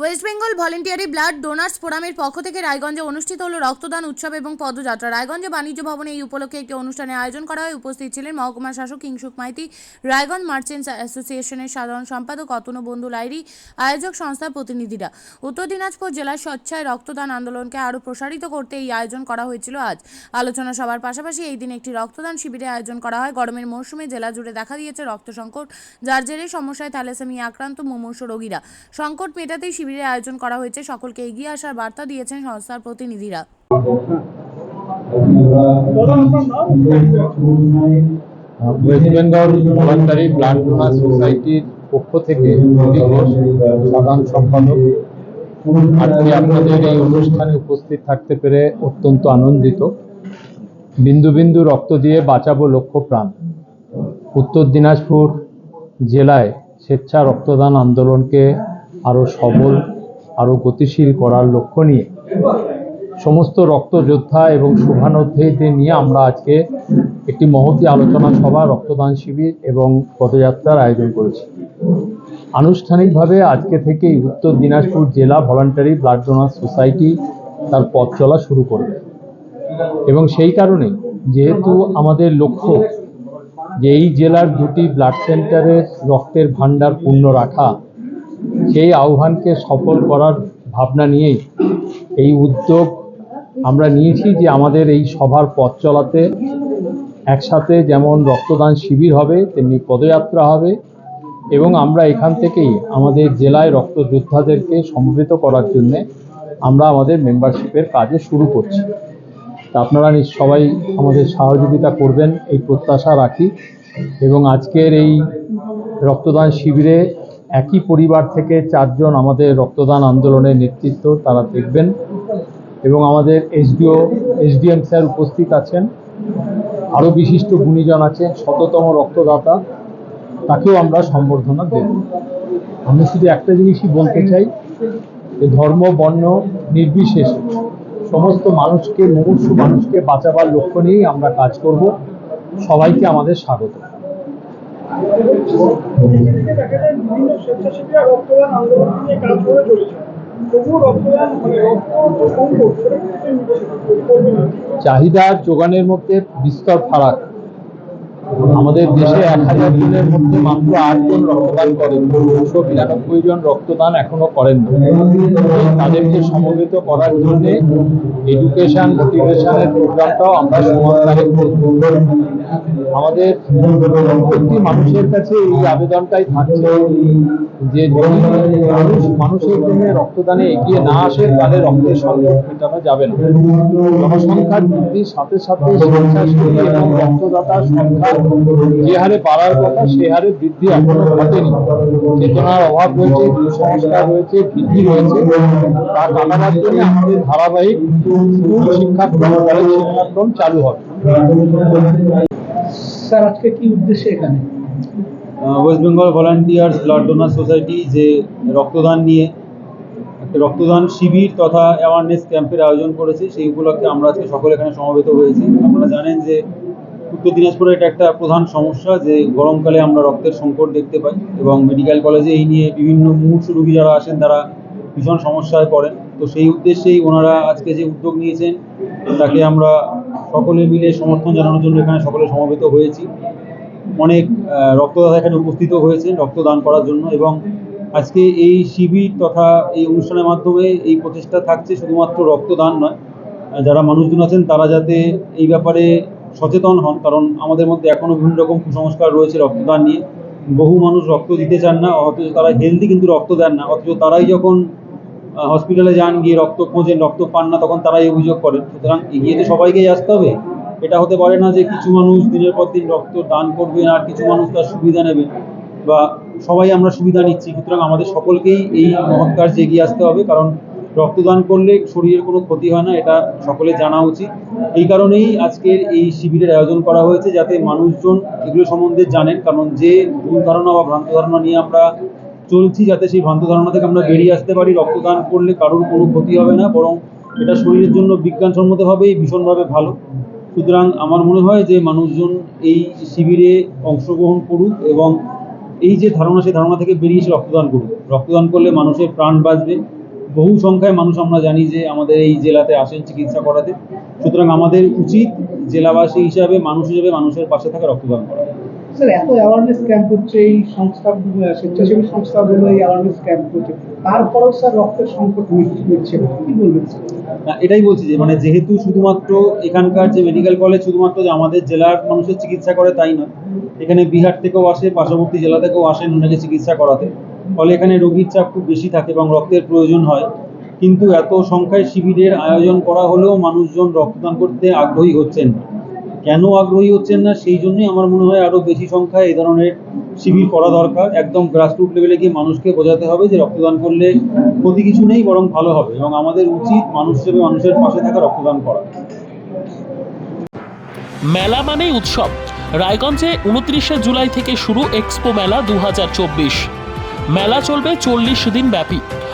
West Bengal voluntary blood donors ফোরামের পক্ষ থেকে রায়গঞ্জে অনুষ্ঠিত হলো রক্তদান উৎসব এবং পদযাত্রা। রায়গঞ্জে বাণিজ্য ভবনে এই উপলক্ষে একটি অনুষ্ঠানে আয়োজন করা হয়। উপস্থিত ছিলেন মহকুমা শাসক কিংসুক মাইতি, রায়গঞ্জ মার্চেন্টস অ্যাসোসিয়েশনের সাধারণ সম্পাদক অতনু বন্ধু লাইরি, আয়োজক সংস্থার প্রতিনিধিরা। উত্তর দিনাজপুর জেলার স্বচ্ছায় রক্তদান আন্দোলনকে আরও প্রসারিত করতে এই আয়োজন করা হয়েছিল আজ। আলোচনা সভার পাশাপাশি এই দিন একটি রক্তদান শিবিরে আয়োজন করা হয়। গরমের মৌসুমে জেলা জুড়ে দেখা দিয়েছে রক্ত সংকট, যার জেরে সমস্যায় থ্যালাসেমিয়া আক্রান্ত মুমূর্ষু রোগীরা। সংকট মেটাতেই শিবিরের আয়োজন করা হয়েছে। সকলকে এগিয়ে আসার বার্তা দিয়েছেন সংস্থার প্রতিনিধিরা। West Bengal voluntary blood donor সোসাইটির পক্ষ থেকে সাধারণ সম্পাদক আজকে আপনাদের এই অনুষ্ঠানে উপস্থিত থাকতে পেরে অত্যন্ত আনন্দিত। বিন্দু বিন্দু রক্ত দিয়ে বাঁচাবো লক্ষ্য প্রাণ। উত্তর দিনাজপুর জেলায় স্বেচ্ছা রক্তদান আন্দোলনকে আরও সবল আরও গতিশীল করার লক্ষ্য নিয়ে। সমস্ত রক্তযোদ্ধা এবং শুভানুধ্যায়ীদের নিয়ে আমরা আজকে একটি মহতি আলোচনা সভা, রক্তদান শিবির এবং পদযাত্রার আয়োজন করেছি। আনুষ্ঠানিকভাবে আজকে থেকেই উত্তর দিনাজপুর জেলা ভলান্টারি ব্লাড ডোনার সোসাইটি তার পথ চলা শুরু করবে। এবং সেই কারণে যেহেতু আমাদের লক্ষ্য যে এই জেলার দুটি ব্লাড সেন্টারে রক্তের ভাণ্ডার পূর্ণ রাখা সেই আহ্বানকে সফল করার ভাবনা নিয়েই এই উদ্যোগ আমরা নিয়েছি যে আমাদের এই সভার পথ চলাতে একসাথে যেমন রক্তদান শিবির হবে, তেমনি পদযাত্রা হবে এবং আমরা এখান থেকেই আমাদের জেলায় রক্তযোদ্ধাদেরকে সমবেত করার জন্যে আমরা আমাদের মেম্বারশিপের কাজে শুরু করছি। তা আপনারা সবাই আমাদের সহযোগিতা করবেন, এই প্রত্যাশা রাখি এবং আজকের এই রক্তদান শিবিরে একই পরিবার থেকে চারজন আমাদের রক্তদান আন্দোলনের নেতৃত্ব তারা দেখবেন। এবং আমাদের এসডিও, এসডিএম স্যার উপস্থিত আছেন। আরও বিশিষ্ট গুণীজন আছেন, শততম রক্তদাতা। তাকেও আমরা সম্বর্ধনা দেব। আমি শুধু একটা জিনিসই বলতে চাই, যে ধর্ম, বর্ণ নির্বিশেষে সমস্ত মানুষকে, মুমূর্ষু মানুষকে বাঁচাবার লক্ষ্য নিয়েই আমরা কাজ করব। সবাইকে আমাদের স্বাগত। চাহিদার যোগানের মধ্যে বিস্তর ফারাক। আমাদের দেশে এক হাজার জনের মধ্যে মাত্র আটজন রক্তদান করেন। দুশো বিরানব্বই জন রক্তদান এখনও করেন তাদেরকে সমবেত করার জন্য এডুকেশন মোটিভেশনের প্রোগ্রামটাও আমরা করব আমাদের প্রত্যেকটি মানুষের কাছে এই আবেদনটাই থাকছে যে যদি মানুষ মানুষের জন্য রক্তদানে এগিয়ে না আসে, তাহলে রক্তের সংকট মেটানো যাবে না। জনসংখ্যার বৃদ্ধির সাথে সাথে রক্তদাতার সংখ্যা যে হারে বাড়ার কথা, সে হারে বৃদ্ধি এখনও ঘটেনি। চেতনার অভাব রয়েছে, কুসংস্কার রয়েছে বৃদ্ধি রয়েছে। তা কাটানোর জন্য আমাদের ধারাবাহিক স্কুল শিক্ষাক্রম, কলেজ শিক্ষাক্রম চালু হবে। স্যার, আজকে কি উদ্দেশ্যে এখানে? West Bengal volunteers blood donor society যে রক্তদান নিয়ে, একটা রক্তদান শিবির তথা অ্যাওয়ারনেস ক্যাম্পের আয়োজন করেছে, সেই উপলক্ষে আমরা আজকে সকলে এখানে সমবেত হয়েছি। আপনারা জানেন যে উত্তর দিনাজপুরে এটা একটা প্রধান সমস্যা, যে গরমকালে আমরা রক্তের সংকট দেখতে পাই এবং মেডিকেল কলেজে এই নিয়ে বিভিন্ন মুমূর্ষ রোগী যারা আসেন তারা ভীষণ সমস্যায় পড়েন। তো সেই উদ্দেশ্যেই ওনারা আজকে যে উদ্যোগ নিয়েছেন, তাকে আমরা সকলে মিলে সমর্থন জানানোর জন্য এখানে সকলে সমবেত হয়েছি। অনেক রক্তদাতা এখানে উপস্থিত হয়েছেন রক্তদান করার জন্য এবং আজকে এই শিবির তথা এই অনুষ্ঠানের মাধ্যমে এই প্রচেষ্টা থাকছে শুধুমাত্র রক্তদান নয়। যারা মানুষজন আছেন তারা যাতে এই ব্যাপারে সচেতন হন, কারণ আমাদের মধ্যে এখনও বিভিন্ন রকম কুসংস্কার রয়েছে রক্তদান নিয়ে। বহু মানুষ রক্ত দিতে চান না, অথচ তারা হেলদি কিন্তু রক্ত দেন না, অথচ তারাই যখন হসপিটালে যান, গিয়ে রক্ত খোঁজেন, রক্ত পান না, তখন তারাই অভিযোগ করেন। সুতরাং এগিয়ে তো সবাইকেই আসতে হবে। এটা হতে পারে না যে কিছু মানুষ দিনের পর দিন রক্ত দান করবেন আর কিছু মানুষ তার সুবিধা নেবেন বা সবাই আমরা সুবিধা নিচ্ছি। সুতরাং আমাদের সকলকেই এই মহৎ কার্যে এগিয়ে আসতে হবে, কারণ রক্তদান করলে শরীরের কোনো ক্ষতি হয় না, এটা সকলে জানা উচিত। এই কারণেই আজকের এই শিবিরের আয়োজন করা হয়েছে, যাতে মানুষজন এগুলো সম্বন্ধে জানেন। কারণ যে ভুল ধারণা বা ভ্রান্ত ধারণা নিয়ে আমরা চলছি যাতে সেই ভ্রান্ত ধারণা থেকে আমরা বেরিয়ে আসতে পারি। রক্তদান করলে কারোর কোনো ক্ষতি হবে না, বরং এটা শরীরের জন্য বিজ্ঞানসম্মতভাবেই ভীষণভাবে ভালো। সুতরাং আমার মনে হয় যে মানুষজন এই শিবিরে অংশগ্রহণ করুক এবং এই যে ধারণা, সেই ধারণা থেকে বেরিয়ে এসে রক্তদান করুক। রক্তদান করলে মানুষের প্রাণ বাঁচবে। বহু সংখ্যায় মানুষ আমরা জানি যে আমাদের এই জেলাতে আসেন চিকিৎসা করাতে। সুতরাং আমাদের উচিত জেলাবাসী হিসাবে, মানুষ হিসাবে মানুষের পাশে থাকা রক্তদান করা। স্যার এত অ্যাওয়ারনেস ক্যাম্প হচ্ছে এই সংস্থা স্বেচ্ছাসেবী সংস্থাগুলো এই অ্যাওয়ারনেস ক্যাম্প তারপরেও স্যার রক্তের সংকট কি বলবেন না, এটাই বলছি যে মানে যেহেতু শুধুমাত্র এখানকার যে মেডিকেল কলেজ শুধুমাত্র যে আমাদের জেলার মানুষের চিকিৎসা করে তাই নয় এখানে বিহার থেকেও আসে পার্শ্ববর্তী জেলা থেকেও আসেন ওনাকে চিকিৎসা করাতে। ফলে এখানে রোগীর চাপ খুব বেশি থাকে এবং রক্তের প্রয়োজন হয়। কিন্তু এত সংখ্যায় শিবিরের আয়োজন করা হলেও মানুষজন রক্তদান করতে আগ্রহী হচ্ছেন না। কেন আগ্রহী হচ্ছেন না, সেই জন্যই আমার মনে হয় আরও বেশি সংখ্যায় এই ধরনের শিবির করা দরকার। একদম গ্রাসরুট লেভেলে গিয়ে মানুষকে বোঝাতে হবে যে রক্তদান করলে ক্ষতি কিছু নেই, বরং ভালো হবে এবং আমাদের উচিত মানুষ হিসেবে মানুষের পাশে থাকা রক্তদান করা। মেলা মানেই উৎসব। রায়গঞ্জে উনত্রিশে জুলাই থেকে শুরু এক্সপো মেলা দু হাজার চব্বিশ। মেলা চলবে চল্লিশ দিন ব্যাপী।